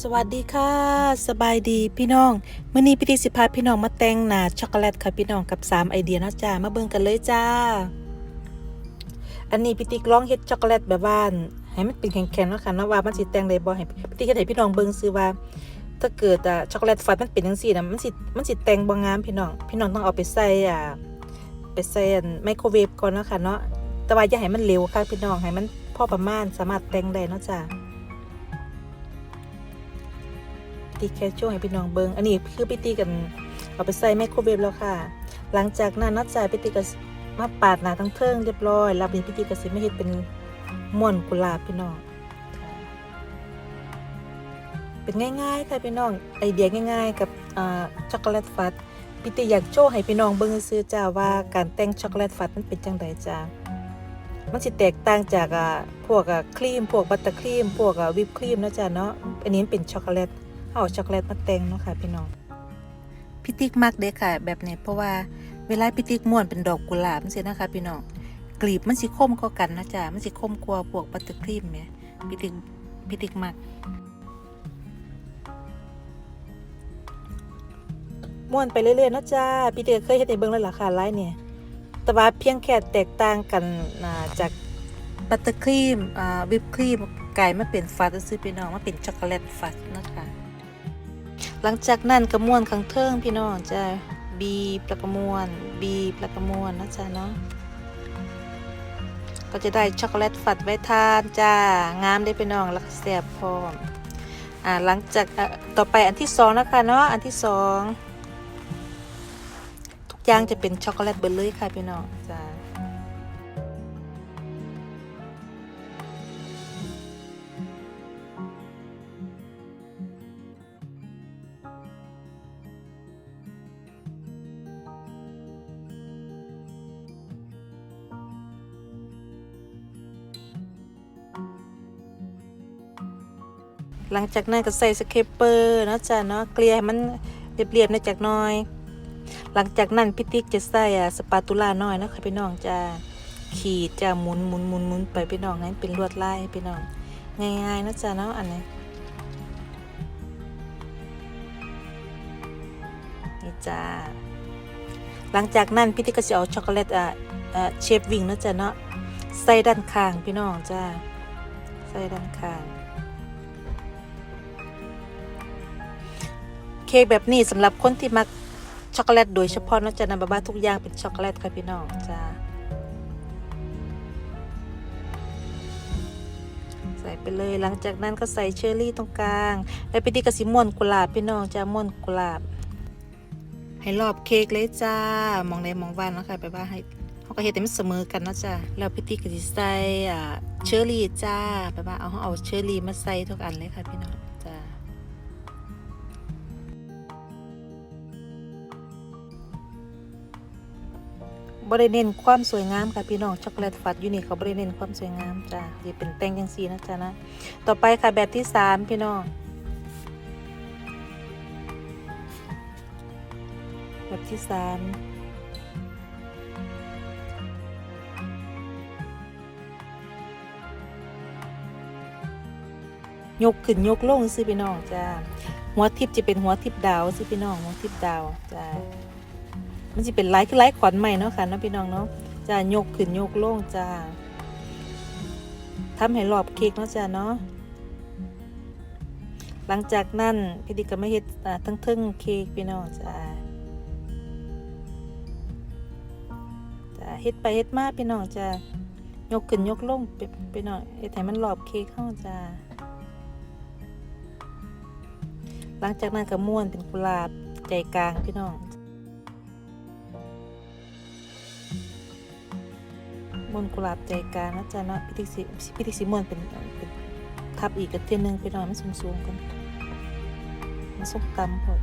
สวัสดีค่ะ สบายดีพี่น้องมื้อนี้พี่ติสิพาพี่น้องมาแต่งหน้าช็อกโกแลตค่ะพี่น้องกับ 3 ไอเดียนาะจ้ามาเบิ่งกันเลยจ้า อันนี้พี่ติ๊กลองเฮ็ดช็อกโกแลตแบบบ้านให้มันเป็นแข็งๆนะค่ะนาะว่ามันสิแต่งได้บ่ให้พี่ติ๊กเฮ็ดให้พี่น้องเบิ่งซื้อว่า ถ้าเกิดอะช็อกโกแลตฟัดมันเป็นจังซี่นะมันสิมันสิแต่งบ่งามพี่น้องพี่น้องต้องเอาไปใส่อ่าไปใส่ไมโครเวฟก่อนเนาะค่ะเนาะแต่ว่าอย่าให้มันเร็วค่ะพี่น้องให้มันพอประมาณสามารถแต่งได้เนาะจ้า ตีแคชช่วให้พี่น้องเบิงอันนี้คือพี่ตีกันเอาไปใส่ไมโครเวฟแล้วค่ะ หลังจากนั้นนัดจ่ายพี่ตีก็มาปาดหนาทั้งเทิงเรียบร้อยแล้วเป็นพี่ตีก็สิไม่เห็ดเป็นม่วนกุหลาบพี่น้อง เป็นง่ายๆค่ะพี่น้องไอเดียง่าย ๆ กับช็อกโกแลตฟัดพี่ตีอยากโชว์ให้พี่น้องเบิ่งซื้อจ้าว่าการแต่งช็อกโกแลตฟัดมันเป็นจังไดจ้ามันสิแตกต่างจากพวกครีมพวกบัตเตอร์ครีมพวกวิปครีมนะจ้าเนาะอันนี้เป็นช็อกโกแลต เอาช็อกโกแลตมาแต่งเนาะค่ะพี่น้องพี่ติ๊กมักเด้ค่ะ แบบนี้เพราะว่าเวลาพี่ติ๊กม้วนเป็นดอกกุหลาบสินะคะพี่น้องกลีบมันสิคมเข้ากันนะจ๊ะมันสิคมกว่าพวกบัตเตอร์ครีมเนี่ยพี่ติ๊กพี่ติ๊กมักม้วนไปเรื่อยๆนะจ้าพี่ติ๊กเคยเห็นในเบิ้องแล้วล่ะค่ะไลน์เนี่ยแต่ว่าเพียงแค่แตกต่างกันจากบัตเตอร์ครีมอ่าวิปครีมกลายมาเป็นฟัดซื้อพี่น้องมาเป็นช็อกโกแลตฟัดนะคะ หลังจากนั้นก็ม้วนข้างเทิงพี่น้องจ้ะบีบแล้วก็ม้วนบีบแล้วก็ม้วนนะจ๊ะเนาะก็จะได้ช็อกโกแลตฝัดไว้ทานจ้างามได้พี่น้องแล้วก็แซ่บพร้อมอ่าหลังจากต่อไปอันที่สองนะคะเนาะอันที่สองทุกอย่างจะเป็นช็อกโกแลตเบอร์เลยค่ะพี่น้องจ้า หลังจากนั้นก็ใส่สเคปเปอร์เนาะจ้ะเนาะเกลี่ยให้มันเรียบๆนะจากน้อย หลังจากนั้นพี่ติ๊กจะใส่อะสปาตูล่าน้อยนะคะพี่น้องจะขีดจะหมุนหมุนหมุนหมุนไปพี่น้องให้นเป็นลวดลายพี่น้องง่ายๆนะจ๊ะเนาะอันนี้นี่จ้าหลังจากนั้นพี่ติ๊กก็จะเอาช็อกโกแลตอะอะเชฟวิงนะจ๊ะเนาะใส่ด้านข้างพี่น้องจ้าใส่ด้านข้าง เค้กแบบนี้สำหรับคนที่มักช็อกโกแลตโดยเฉพาะนะจ๊ะนะบ้าทุกอย่างเป็นช็อกโกแลตค่ะพี่น้องจ้าใส่ไปเลยหลังจากนั้นก็ใส่เชอร์รี่ตรงกลางแล้วไปดีกับสีม่วนกุหลาบพี่น้องจ้าม่วนกุหลาบ ให้รอบเค้กเลยจ้ามองในมองว่านนะคะไปว่าให้เขาก็เฮ็ดให้มันเสมอกันนะจ้าแล้วพี่ติ๊กก็สิใส่อ่าเชอร์รี่จ้าไปว่าเอาเอาเชอร์รี่มาใส่ทุกอันเลยค่ะพี่น้อง บริเน้นความสวยงามค่ะพี่น้องช็อกโกแลตฟัดยูนี่เขาบริเน้นความสวยงามจ้ะจะเป็นแต่งยังสีนะจ๊ะนะ ต่อไปค่ะแบบที่สามพี่น้องแบบที่สามยกขึ้นยกลงสิพี่น้องจ้าหัวทิพย์จะเป็นหัวทิพย์ดาวสิพี่น้องหัวทิพย์ดาวจ้า มันจะเป็นไลค์คือไลค์ขวัญใหม่เนาะค่ะเนาะพี่น้องเนาะจะยกขึ้นยกลงจ้าทำให้รอบเค้กเนาะจ้าเนาะหลังจากนั้นพี่ดิก็ไม่เฮ็ดอ่าทั้งทึ่งเค้กพี่น้องจ้าจ้าเฮ็ดไปเฮ็ดมาพี่น้องจ้ายกขึ้นยกลงไปพี่น้องเฮ็ดให้มันรอบเค้กเฮาจ้าหลังจากนั้นก็ม้วนเป็นกุหลาบใจกลางพี่น้อง มนกุหลาบใจกลางนะจ๊ะเนาะพิธีสิพิธีสิมวนเป็นเป็นทับอีกกระเทียนหนึงไปหน่อยมันสูงๆกันมันสุกตำพอด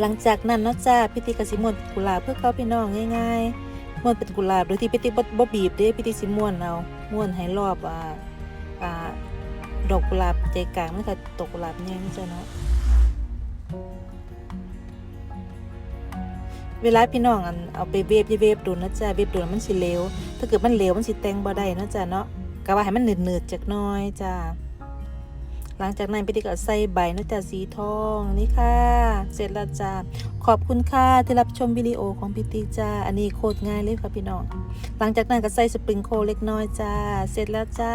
หลังจากนั้นเนาะจ้าพิธีกสิมวนกุหลาบเพื่อเขาพี่น้องง่ายๆม้วนเป็นกุหลาบโดยที่พิธีบ่บ่บีบเด้พิธีสิม้วนเอาม้วนให้รอบอ่าอ่าดอกกุหลาบใจกลางมันก็ตกกุหลาบเนี่ยนี่จ้ะเนาะ เวลาพี่น้องอันเอาไปเวฟยาเวฟดูนะจ๊ะเวฟดูแล้วมันสิเลวถ้าเกิดมันเหลวมันสิแต่งบ่ได้นะจ๊ะเนาะก็ว่าให้มันเหนืดๆจักน้อยจ้าหลังจากนั้นพี่ติ๊กก็ใส่ใบนะจ้ะสีทองนี่ค่ะ เสร็จแล้วจ้าขอบคุณค่ะที่รับชมวิดีโอของพี่ติ๊กจ้าอันนี้โคตรง่ายเลยค่ะพี่น้อง หลังจากนั้นก็ใส่สปริงโคเล็กน้อยจ้าเสร็จแล้วจ้า